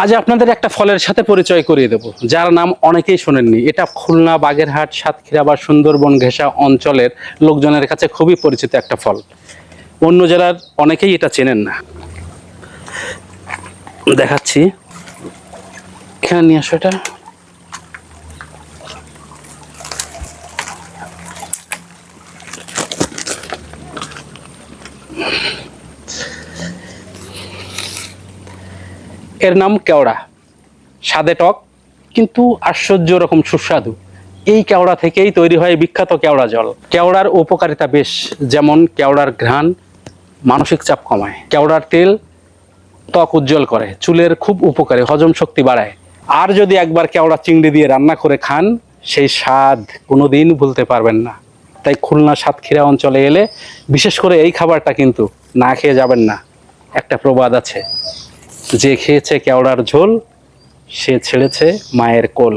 আজ আপনাদের একটা ফলের সাথে পরিচয় করিয়ে দেব। যার নাম অনেকেই শোনেননি। এটা খুলনা, বাগেরহাট, সাতক্ষীরা বা সুন্দরবন ঘেঁষা অঞ্চলের লোকজনের কাছে খুবই পরিচিত একটা ফল। অন্য জেলার অনেকেই এটা চেনেন না। দেখাচ্ছি। এখানে নিয়ে আসো এটা। এর নাম কেওড়া। স্বাদে টক, কিন্তু আশ্চর্য রকম সুস্বাদু। এই কেওড়া থেকেই তৈরি হয় বিখ্যাত কেওড়া জল। কেওড়ার উপকারিতা বেশ, যেমন কেওড়ার ঘ্রাণ মানসিক চাপ কমায়। কেওড়ার তেল ত্বক উজ্জ্বল করে, চুলের খুব উপকারী হজম শক্তি বাড়ায়। আর যদি একবার কেওড়া চিংড়ি দিয়ে রান্না করে খান, সেই স্বাদ কোনো দিন ভুলতে পারবেন না। তাই খুলনা সাতক্ষীরা অঞ্চলে এলে বিশেষ করে এই খাবারটা কিন্তু না খেয়ে যাবেন না। একটা প্রবাদ আছে যে খেয়েছে কেওড়ার ঝোল সে ছেড়েছে মায়ের কোল।